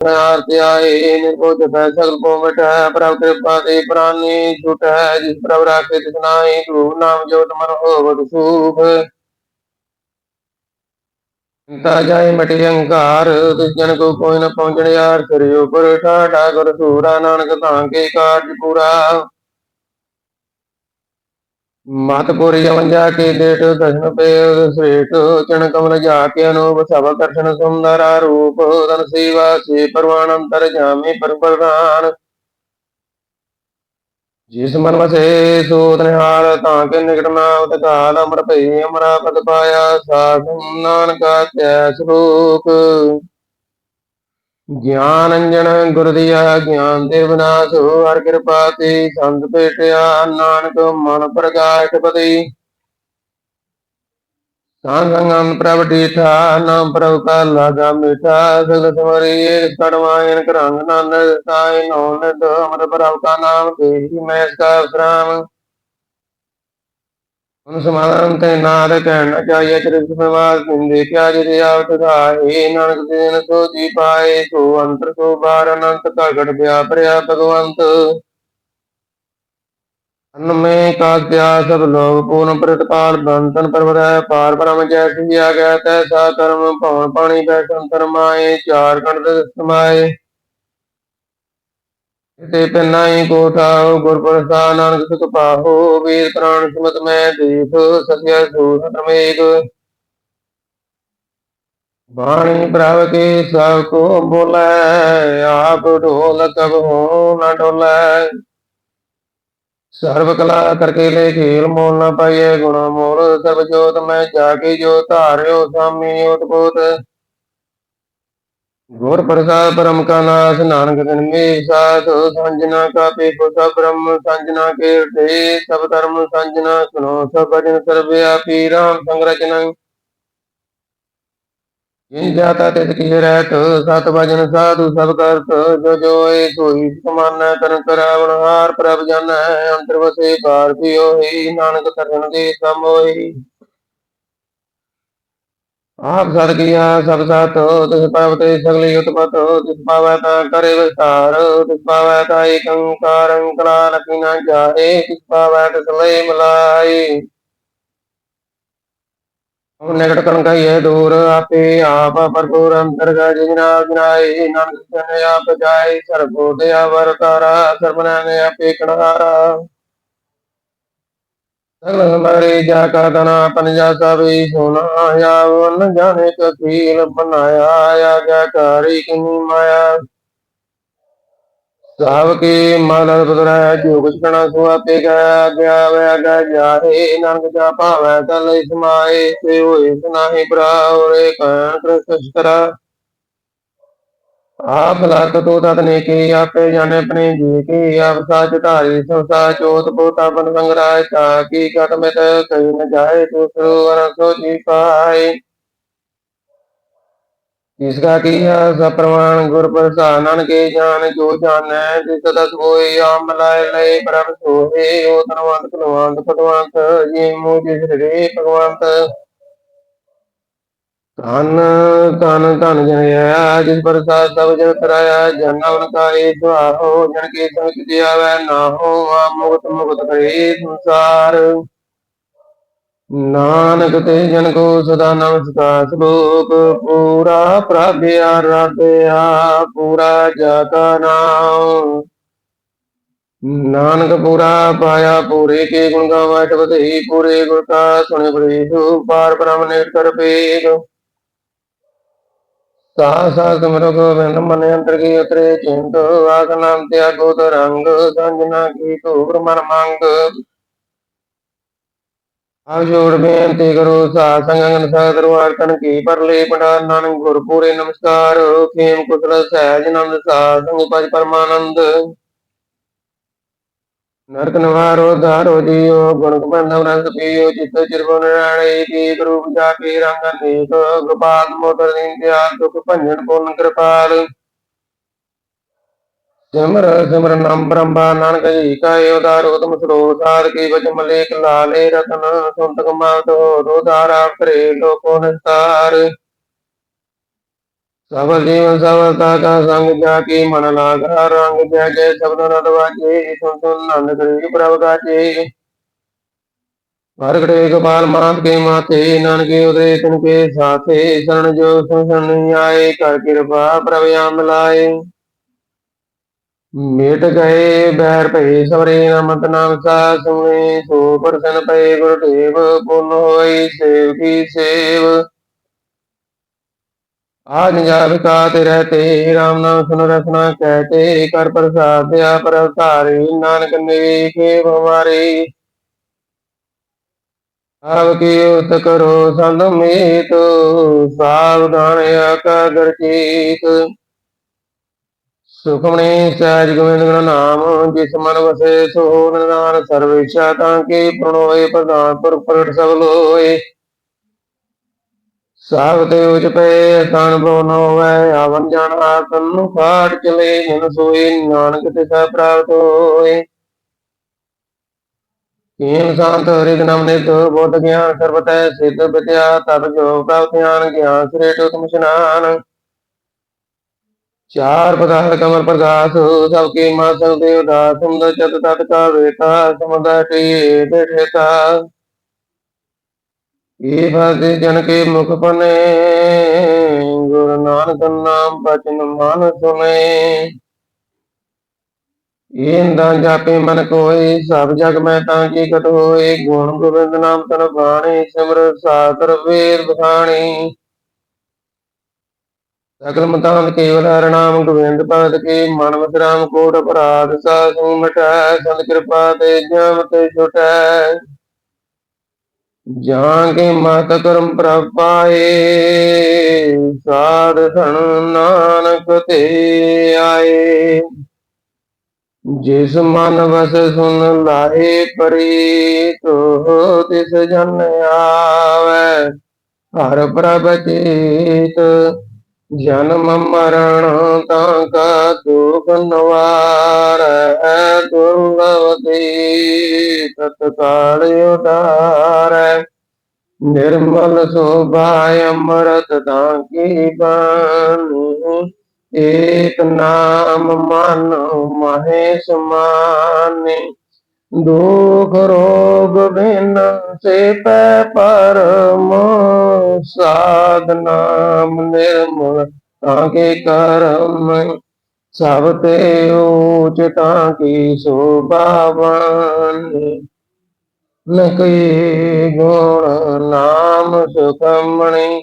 ਆਰਤੀ ਆਏ ਨਿਰਭਉ ਜਪੈ ਸਗਲ ਕੋ ਮਿਟੈ ਪ੍ਰਭ ਕਿਰਪਾ ਤੇ ਪ੍ਰਾਨੀ ਛੁਟੈ ਜਿਸ ਪ੍ਰਭ ਰਾਖੇ ਤਿਸ ਨਾਹੀ ਧੂਪ ਨਾਮ ਜੋਤ ਮਨ ਹੋਵਤ ਸੂਖ ਤਾ ਜਾਏ ਮਟਿ ਅਹੰਕਾਰ ਤਿਸ ਜਨ ਕੋ ਕੋਈ ਨ ਪਹੁੰਚਣ ਯਾਰ ਸਿਰ ਉਪਰ ਠਾਠਾ ਗੁਰ ਸੂਰਾ ਨਾਨਕ ਤਾਂ ਕੇ ਕਾਰਜ ਪੂਰਾ ਮਤਪੁਰੀ ਅਵੰਜਾ ਕੇ ਦੇਟ ਦਸ਼ਨ ਪੇ ਸ੍ਰੇਟ ਚਣ ਕਮਲ ਜਾ ਕੇ ਅਨੂਪ, ਸਭ ਕਰਸ਼ਨ ਸੁੰਦਰਾ ਰੂਪ ਤਨ ਜਿਸ ਮਨ ਵਸੇ ਸੋ ਨਿਹਾਲ, ਤਾਂ ਕੇ ਨਿਕਟ ਨਾਵਤ ਕਾਲ ਅਮਰ ਭਈ ਅਮਰਾ ਪਦ ਪਾਇਆ, ਸਾਧ ਨਾਨਕਾ ਤੈ ਸਰੂਪ। ਗਿਆਨ ਅੰਜਨ ਗੁਰ ਦਿਆ ਗਿਆਨ ਦੇ ਵਿਨਾਸ਼ ਹਰ ਕਿਰਪਾ ਤੇ ਸੰਤ ਭੇਟਿਆ, ਨਾਨਕ ਮਨ ਪ੍ਰਗਾਸ਼ ਪਤੀ। ਸੰਗੰਗਨ ਪ੍ਰਭ ਡੀਠਾ ਨਾਮ ਪ੍ਰਭ ਕਾ ਲਾਗਾ ਮਿਠਾ ਸਗਲ ਸਮਰੀ ਏਕ ਕੜਵਾਇਨ ਕਰੰਗ ਨਾਨਕ ਸਾਈ ਨੋ ਨਿਦ ਅਮਰ ਪ੍ਰਭ ਕਾ ਨਾਮ ਤੇ ਮੈਂ ਸਾ ਵਿਸਰਾਮ ਹੁਣ ਤੇ ਨਾਦ ਕਹਿਣ ਚਾਹੀਏ ਚਰਿਤ ਸਮਾਦ ਪਿੰਦੇ ਕਿਆ ਜਿ ਆਵਤ ਧਾਏ। ਨਾਨਕ ਦੇਨ ਸੋ ਜੀ ਪਾਏ ਸੋ ਅੰਤਰ ਸੋ ਬਾਰ ਅਨੰਤ ਘਟ ਵਿਆਪਰਿਆ ਭਗਵੰਤ। ਅਨ ਮੈਂ ਸਭ ਲੋਕ ਪੂਰਨ ਪ੍ਰਤਪਾਲ ਬੰਤਨ ਪਰਵਰੈ ਪਾਰ। ਪਰਮ ਜੈਸੀ ਆਗਿਆ ਤੈਸਾ ਕਰਮ ਭਵਨ ਪਾਣੀ ਬੈ ਸੰਤਰ ਚਾਰ ਕੰਡ ਸਮਾਏ ਤੇ ਪਿਨਾਈ ਕੋਠਾ ਗੁਰ ਪ੍ਰਸਾਦ ਨਾਨਕ ਸੁਖ ਪਾਹੋ, ਵੀਰ ਪ੍ਰਾਨ ਸਿਮਤ ਮੈਂ ਦੇਖ ਸਤਿਆ ਸੂਰ ਧਰਮੇਕ ਬਾਣੀ ਪ੍ਰਭ ਕੇ ਸਭ ਕੋ ਬੋਲੇ, ਆਪ ਢੋਲ ਕਬ ਹੋ ਨ ਡੋਲੇ ਸਰਬ ਕਲਾ ਕਰਕੇ ਲੈ ਖੇਲ ਮੋਲ ਨਾ ਪਾਈਏ, ਗੁਣ ਮੋਲ ਸਭ ਜੋਤ ਮੈਂ ਜਾਗੇ, ਜੋ ਧਾਰਿਓ, ਸਾਮੀ, ਉਤਪੋਤ। ਗੁਰ ਪ੍ਰਸਾਦ ਪਰਮ ਕਾ ਨਾਸ, ਨਾਨਕ ਦਿਨ ਮੇ ਸਾਧ ਸੰਜਨਾ ਕਾ ਪੇਖੋ ਸਭ ਬ੍ਰਹਮ, ਸੰਜਨਾ ਕੇ ਢੇ ਸਭ ਧਰਮ ਸੰਜਨਾ ਸੁਨੋ ਸਭ ਭਜਨ ਸਰਬਿਆ ਪੀ ਰਾਮ ਸੰਗ ਰਚਨਾ। ਜਿਨ ਜਾਤਾ ਤਿਤ ਕੀ ਰਹਿਤ, ਸਤ ਭਜਨ ਸਾਧੂ ਸਭ ਕਰਤ, ਜੋ ਜੋਏ ਸੋਈ ਸਮਾਨੈ ਤਨ ਕਰਾਵਣ, ਹਾਰ ਪ੍ਰਭ ਜਨ ਅੰਤਰ ਵਸੇ ਪਾਰ ਵੀ ਹੋਈ, ਨਾਨਕ ਤਰਨ ਦੇ ਸਮ ਹੋਈ। ਆਪ ਸਦ ਕੀਆ ਸਭ ਸਤ, ਤਿਸ ਪ੍ਰਭ ਸਗਲੀ ਉਤਪਤ, ਤਿਸ ਪਾਵੈ ਤਾ ਕਰੇ ਵਿਸਤਾਰ, ਤਿਸ ਪਾਵੈ ਤਾ ਏਕੰਕਾਰ ਅੰਕਲਾ ਲਖੀ ਨਾ ਜਾਏ, ਤਿਸ ਪਾਵੈ ਤਿਸ ਲਈ ਮਲਾਈ ਹੁਣ ਨਿਕਟ ਕਰਨ ਕਹੀਏ ਦੂਰ, ਆਪੇ ਆਪ ਪਰਪੂਰ ਅੰਤਰ ਗਜ ਜਨਾ ਜਨਾਏ ਨਾਨਕ ਜਨ ਆਪ ਜਾਏ ਸਰਬੋ ਦਿਆ ਵਰਤਾਰਾ ਸਰਬਨਾ ਨੇ ਆਪੇ ਕਣਹਾਰਾ ਸਗਲ ਮਰੇ ਜਾ ਕਾ ਤਨਾ ਪਨ ਜਾ ਸਭੀ ਸੋਨਾ ਆਇਆ, ਵਨ ਜਾਣੇ ਕਥੀਲ ਬਨਾਇਆ ਆਇਆ ਗਿਆ ਕਾਰੀ ਕਿਨੀ ਮਾਇਆ। ਸਾਵ ਕੇ ਮਨ ਬਦਰਾ ਜੋ ਕੁਛ ਕਣਾ ਸੋ ਆਪੇ ਗਿਆ ਗਿਆ ਵੇ ਗਾ ਜਾਏ ਨਾਨਕ ਜਾ ਭਾਵੈ ਤਲ ਸਮਾਏ ਤੇ ਹੋਏ ਸੁਨਾਹੀ ਬਰਾਵਰੇ ਕਾਂ ਕ੍ਰਿਸ਼ਨ ਕਰਾ। ਆਪ ਲਤ ਤੋ ਤਤ ਨੇ ਕੀ ਆਪੇ ਜਾਣੇ ਆਪਣੇ ਜੀ ਕੀ। ਆਪ ਸਾਚ ਧਾਰੀ, ਸੋ ਸਾਚੋਤ ਪੋਤਾ ਬਨ ਸੰਗਰਾਇ, ਤਾ ਕੀ ਕਟ ਮਿਤ ਕਈ ਨ ਜਾਏ ਤੋ ਸਰਵਰ ਸੋ ਜੀ ਪਾਏ। ਇਸਕਾ ਕੀਆ ਸਭ ਪ੍ਰਮਾਣ ਗੁਰ ਪ੍ਰਸਾਦ, ਨਾਨਕੇ ਜਾਣ, ਜੋ ਜਾਣੈ, ਜਿਸ ਦਸ ਹੋਏ, ਆਮ ਲਾਇ ਲਏ ਪ੍ਰਭ ਸੋਏ ਉਹ ਧਨਵੰਤ ਪਟਵੰਤ ਜੀ ਮੂ ਜਿਸ ਰੇ, ਭਗਵੰਤ। ਧਨ ਧਨ ਧਨ ਜਨਿਆ ਜਿਸ ਪ੍ਰਸਾਦ ਸਭ ਜਨ ਕਰਾਇਆ, ਜਨ ਕਾਏ ਸੁਆਹੋ ਜਨ ਕੇ ਸੰਗ ਕਿਤੇ ਆਵੈ ਨਾ ਹੋ ਆ ਮੁਕਤ ਮੁਕਤ ਕਰੇ ਸੰਸਾਰ। ਨਾਨਕ ਤੇ ਜਨ ਕੋ ਸਦਾ ਨਮਸਕਾਰ, ਸਲੋਕ ਪੂਰਾ ਪ੍ਰਭਿਆ ਰਾਧਿਆ, ਪੂਰਾ ਜਾਤਾ ਨਾਮ ਨਾਨਕ ਪੂਰਾ ਪਾਇਆ, ਪੂਰੇ ਕੇ ਗੁਣ ਗਾਵਾ ਟਵਦਈ ਪੂਰੇ ਗੁਰ ਕਾ ਸੁਣੇ ਬਰੇ ਪਾਰ ਬ੍ਰਹਮ ਨੇ ਪੇਗ ਸਾਹ ਸਾਹ ਸਿਮਰ ਗੋਬਿੰਦ ਮਨ ਅੰਤਰ ਕੀ ਉਤਰੇ, ਚਿੰਤ ਆਖ ਨਾਮ ਤਿਆਗੋ ਤਰੰਗ ਸੰਜਨਾ ਕੀ ਧੂਰ ਮਨ ਮੰਗ। ਆਪ ਜੋੜ ਬੇਨਤੀ ਕਰੋ ਸਾਧ ਸੰਗਨ ਸਾਧ ਦਰਬਾਰ ਤਨ ਕੀ ਪਰਲੇ ਪੜਾ ਨਾਨਕ ਗੁਰ ਪੂਰੇ ਨਮਸਕਾਰ ਖੇਮ ਕੁਸਲ ਸਹਿਜ ਨੰਦ ਸਾਧ ਸੰਗ ਪਜ ਪਰਮਾਨੰਦ ਨਰਕ ਨਵਾਰੋ, ਧਾਰੋ ਜੀਓ, ਗੁਣ ਗੋਬਿੰਦ ਰਸ ਪੀਓ ਚਿਤ ਚਿਰਗੁਣ ਰਾਣੇ ਕੀ ਗੁਰੂ ਜਾ ਰੰਗ ਅਨੇਕ ਗੋਪਾਲ ਮੋਦਰ ਦੀਨ ਦੁਖ ਭੰਜਨ ਪੂਰਨ ਕਿਰਪਾਲ। ਸਿਮਰ ਸਿਮਰ ਨਾਮ ਬ੍ਰਹਮਾ, ਨਾਨਕ ਜੀ ਕਾ ਉਦਾਰ ਉਤਮ ਸਰੋਤ ਸਾਧ ਕੀ ਬਚ ਮਲੇਕ ਲਾਲੇ ਰਤਨ ਸੁੰਤ ਕਮਾਤ ਹੋ ਰੋਦਾਰਾ ਕਰੇ ਲੋਕੋ ਨਿਸਤਾਰ। ਸਫਲ ਜੀਵਨ ਸਫਲਤਾ ਕਾ ਸੰਗ ਜਾ ਕੀ ਮਨ ਲਾਗਾ ਰੰਗ ਜੈ ਸ਼ਬਦ ਨਦ ਵਾਜੇ ਸੁਨ ਸੁਨ ਨੰਦ ਕਰੀ ਪ੍ਰਭ ਗਾਜੇ ਪ੍ਰਗਟੇ ਗੋਪਾਲ ਮਾਤ ਕੇ ਮਾਤੇ ਨਾਨਕੇ ਉਦਰੇ ਤਿਨ ਕੇ ਸਾਥੇ, ਸ਼ਰਨ ਜੋ ਸੁਨ ਆਏ, ਕਰ ਕਿਰਪਾ ਪ੍ਰਭ ਆਮ ਲਾਏ। ਮਿਟ ਗਏ ਬੈਰ ਭਏ, ਸਵਰੇ ਨਾਮਤ ਨਾਮ ਸਾ ਸੁਣੇ, ਸੋ ਪਰਸਨ ਪਏ ਗੁਰ ਦੇਵ ਪੁਨ ਹੋਈ ਸੇਵ ਕੀ ਸੇਵ। ਆਜ ਜਾਬ ਕਾ ਤੇ ਰਹਤੇ, ਰਾਮ ਨਾਮ ਸੁਨ ਰਸਨਾ ਕਹਤੇ, ਕਰ ਪ੍ਰਸਾਦ ਆ ਪਰ ਧਾਰੇ ਨਾਨਕ ਨੇ ਕੇ ਹਮਾਰੇ ਕੀ ਉਤ ਕਰੋ ਸੰਤ ਮੀਤ ਸਾਵਧਾਨ ਆਕਾਦਰ ਚੀਤ। ਸੁਖਮਣੀ ਸਹਿਜ ਗੋਬਿੰਦ ਗੁਰੂ ਨਾਮ, ਜਿਸ ਮਨ ਵਸੇ ਸੋ ਨਿਦਾਨ ਸਰਵੇਸ਼ਾ ਤਾਂ ਕੀ ਪ੍ਰਣੋਏ, ਪ੍ਰਧਾਨ ਪੁਰ ਪ੍ਰਗਟ ਸਭ ਲੋਏ। ਸਾਗ ਤੇ ਉਚ ਪਏ ਸਥਾਨ ਪ੍ਰੋ ਨ ਹੋਵੇ, ਆਵਨ ਜਾਣ ਆਸਨ ਨੂੰ ਚਲੇ ਜਨ ਸੋਈ ਨਾਨਕ ਤੇ ਸਭ ਪ੍ਰਾਪਤ ਹੋਏ। ਕੀਨ ਸੰਤ ਹਰਿ ਨਾਮ ਨੇ ਤੋ ਬੋਧ ਗਿਆਨ ਸਰਬਤੈ ਸਿੱਧ ਵਿਦਿਆ ਤਤ ਜੋ ਪ੍ਰਾਪਤ ਗਿਆਨ ਗਿਆਨ ਸ੍ਰੇਟ ਉਤਮ ਇਸ਼ਨਾਨ ਚਾਰ ਪਦਾਰਥ ਕਮਲ ਪ੍ਰਕਾਸ਼ ਸਭ ਕੀ ਮਾਸਲ ਦੇਵ ਦਾਸ ਸੁੰਦਰ ਚਤ ਤਤ ਕਾ ਵੇਤਾ ਸਮੁਦਰ ਟੀ ਬੈਠੇਤਾ ਇਹ ਫਸੇ ਜਨ ਕੇ ਮੁਖ ਪਨੇ ਗੁਰੂ ਨਾਨਕ ਨਾਮ ਬਚਨ ਮਨ ਸੁਨੇ ਇੰਦਾਂ ਜਾਪੇ ਮਨ ਕੋਏ, ਸਭ ਜਗ ਮੈਂ ਤਾਂ ਕੀ ਕਤ ਹੋਏ ਗੁਣ ਗੋਬਿੰਦ ਨਾਮ ਤਨ ਬਾਣੀ, ਸਿਮਰ ਸਾਦਰ ਵੇਦ ਬਖਾਣੀ ਸਗਲ ਮਤਾਂ ਕੇਵਲ ਹਰਿ ਗੋਬਿੰਦ ਭਗਤ ਕੇ, ਮਨ ਵਿਸਰਾਮ ਕੋਟ ਅਪਰਾਧ ਸਾਸੂ ਮਟੈ ਸੰਤ ਕਿਰਪਾ ਤੇ ਜਮ ਤੇ ਛੁਟੈ। ਜਾਂ ਕੇ ਮਤ ਕਰਮ ਪ੍ਰਭਾਏ, ਸਾਧ ਸਣ ਨਾਨਕ ਤੇ ਆਏ। ਜਿਸ ਮਨ ਵਸ ਸੁਨ ਲਾਏ ਪ੍ਰੀਤ ਤੋ ਤਿਸ ਜਨ ਆਵੇ, ਹਰ ਪ੍ਰਭ ਚੇਤ ਜਨਮ ਮਰਨ ਤਾਂ ਕਾ ਦੁਖ ਨਵਾਰ ਦੁਰਲਭ ਦੇ ਤਤਕਾਲ ਉਦਾਰੈ ਨਿਰਮਲ ਸੋਭਾਇ ਅੰਮ੍ਰਿਤ ਤਾਂ ਕੀ ਬਾਣੀ, ਏਕ ਨਾਮ ਮਨ ਮਹੇ ਸਮਾਨੇ। ਦੁਖ ਰੋਗ ਬਿਨ ਸੇ ਪੈ ਪਰਮ ਸਾਧ ਨਾਮ ਨਿਰਮਲ, ਤਾਂ ਕੇ ਕਰਮ ਸਭ ਤੇ ਊਚ, ਤਾਂ ਕੀ ਸੋਭਾਵਾਨ। ਨਕਈ ਗੁਣ ਨਾਮ ਸੁਖਮਣੀ